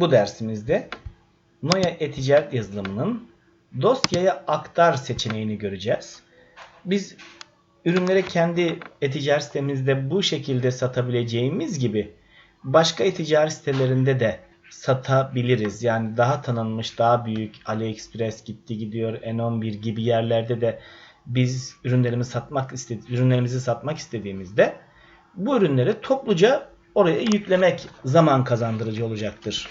bu dersimizde Noya e-ticaret yazılımının dosyaya aktar seçeneğini göreceğiz. Biz ürünleri kendi e-ticaret sitemizde bu şekilde satabileceğimiz gibi başka e-ticaret sitelerinde de satabiliriz. Yani daha tanınmış, daha büyük AliExpress gitti gidiyor, N11 gibi yerlerde de biz ürünlerimizi satmak istedi ürünlerimizi satmak istediğimizde bu ürünleri topluca oraya yüklemek zaman kazandırıcı olacaktır.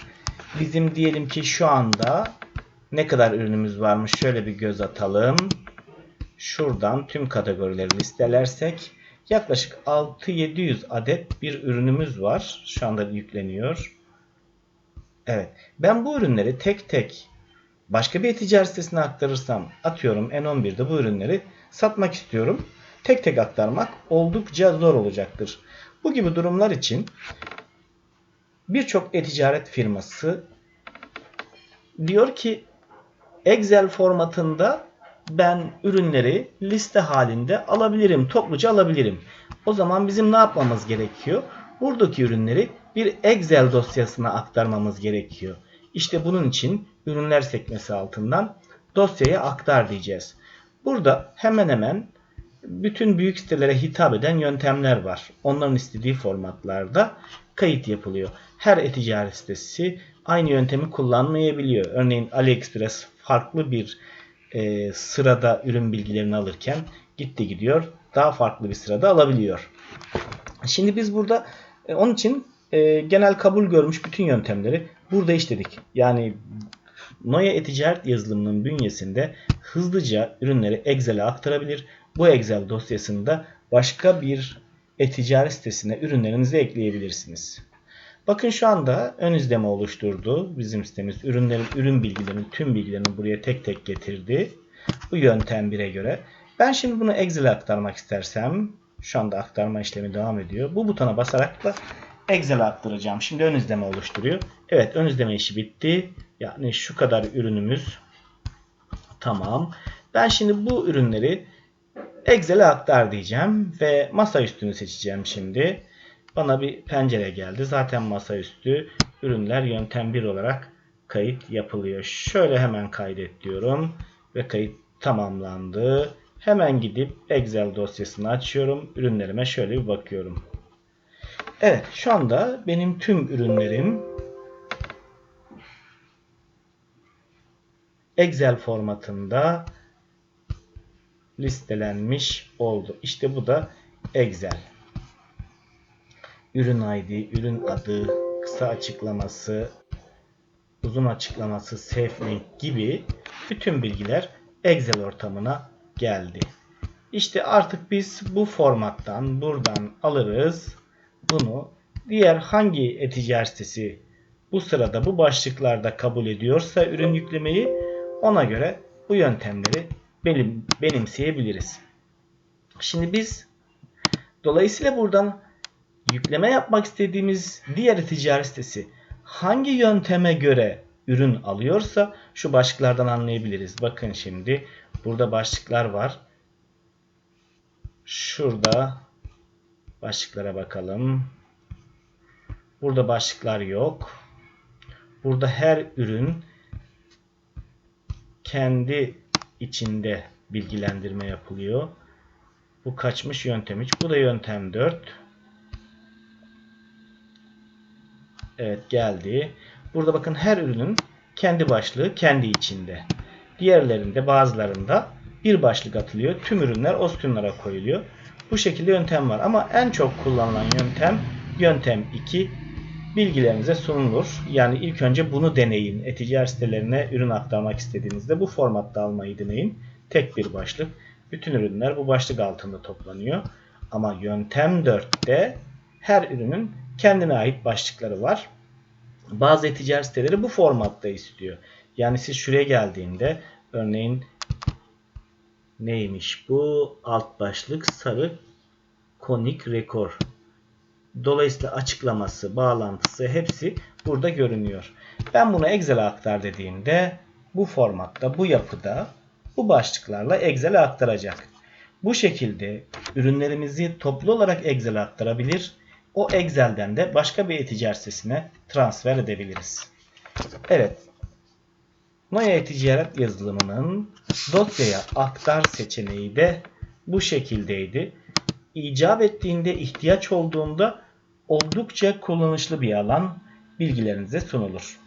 Bizim diyelim ki şu anda ne kadar ürünümüz varmış şöyle bir göz atalım. Şuradan tüm kategorileri listelersek yaklaşık 6-700 adet bir ürünümüz var. Şu anda yükleniyor. Evet. Ben bu ürünleri tek tek başka bir ticaret sitesine aktarırsam atıyorum N11'de bu ürünleri satmak istiyorum. Tek tek aktarmak oldukça zor olacaktır. Bu gibi durumlar için birçok e-ticaret firması diyor ki Excel formatında ben ürünleri liste halinde alabilirim, topluca alabilirim. O zaman bizim ne yapmamız gerekiyor? Buradaki ürünleri bir Excel dosyasına aktarmamız gerekiyor. İşte bunun için ürünler sekmesi altından dosyaya aktar diyeceğiz. Burada hemen hemen bütün büyük sitelere hitap eden yöntemler var. Onların istediği formatlarda kayıt yapılıyor. Her e-ticaret sitesi aynı yöntemi kullanmayabiliyor. Örneğin AliExpress farklı bir e, sırada ürün bilgilerini alırken gitti gidiyor daha farklı bir sırada alabiliyor. Şimdi biz burada e, onun için e, genel kabul görmüş bütün yöntemleri burada işledik. Yani Noya e-ticaret yazılımının bünyesinde hızlıca ürünleri Excel'e aktarabilir. Bu Excel dosyasını da başka bir e-ticaret sitesine ürünlerinizi ekleyebilirsiniz. Bakın şu anda ön izleme oluşturdu. Bizim sitemiz ürünlerin ürün bilgilerini, tüm bilgilerini buraya tek tek getirdi. Bu yöntem 1'e göre. Ben şimdi bunu Excel'e aktarmak istersem şu anda aktarma işlemi devam ediyor. Bu butona basarak da Excel'e aktaracağım. Şimdi ön izleme oluşturuyor. Evet ön izleme işi bitti. Yani şu kadar ürünümüz tamam. Ben şimdi bu ürünleri Excel'e aktar diyeceğim ve masa üstünü seçeceğim şimdi. Bana bir pencere geldi. Zaten masaüstü ürünler yöntem 1 olarak kayıt yapılıyor. Şöyle hemen kaydet diyorum ve kayıt tamamlandı. Hemen gidip Excel dosyasını açıyorum. Ürünlerime şöyle bir bakıyorum. Evet şu anda benim tüm ürünlerim Excel formatında listelenmiş oldu. İşte bu da Excel. Ürün ID, ürün adı, kısa açıklaması, uzun açıklaması, safe gibi bütün bilgiler Excel ortamına geldi. İşte artık biz bu formattan buradan alırız. Bunu diğer hangi e-ticaret sitesi bu sırada bu başlıklarda kabul ediyorsa ürün yüklemeyi ona göre bu yöntemleri benim, benimseyebiliriz. Şimdi biz dolayısıyla buradan yükleme yapmak istediğimiz diğer ticaret sitesi hangi yönteme göre ürün alıyorsa şu başlıklardan anlayabiliriz. Bakın şimdi burada başlıklar var. Şurada başlıklara bakalım. Burada başlıklar yok. Burada her ürün kendi içinde bilgilendirme yapılıyor. Bu kaçmış yöntem 3. Bu da yöntem 4. Evet geldi. Burada bakın her ürünün kendi başlığı kendi içinde. Diğerlerinde bazılarında bir başlık atılıyor. Tüm ürünler o sütunlara koyuluyor. Bu şekilde yöntem var. Ama en çok kullanılan yöntem yöntem 2 bilgilerinize sunulur. Yani ilk önce bunu deneyin. E-ticaret sitelerine ürün aktarmak istediğinizde bu formatta almayı deneyin. Tek bir başlık. Bütün ürünler bu başlık altında toplanıyor. Ama yöntem 4'te her ürünün kendine ait başlıkları var. Bazı e-ticaret siteleri bu formatta istiyor. Yani siz şuraya geldiğinde örneğin neymiş bu alt başlık sarı konik rekor. Dolayısıyla açıklaması, bağlantısı hepsi burada görünüyor. Ben bunu Excel'e aktar dediğimde bu formatta, bu yapıda bu başlıklarla Excel'e aktaracak. Bu şekilde ürünlerimizi toplu olarak Excel'e aktarabilir o Excel'den de başka bir e-ticaret sitesine transfer edebiliriz. Evet. Maya ticaret yazılımının dosyaya aktar seçeneği de bu şekildeydi. İcap ettiğinde, ihtiyaç olduğunda oldukça kullanışlı bir alan bilgilerinize sunulur.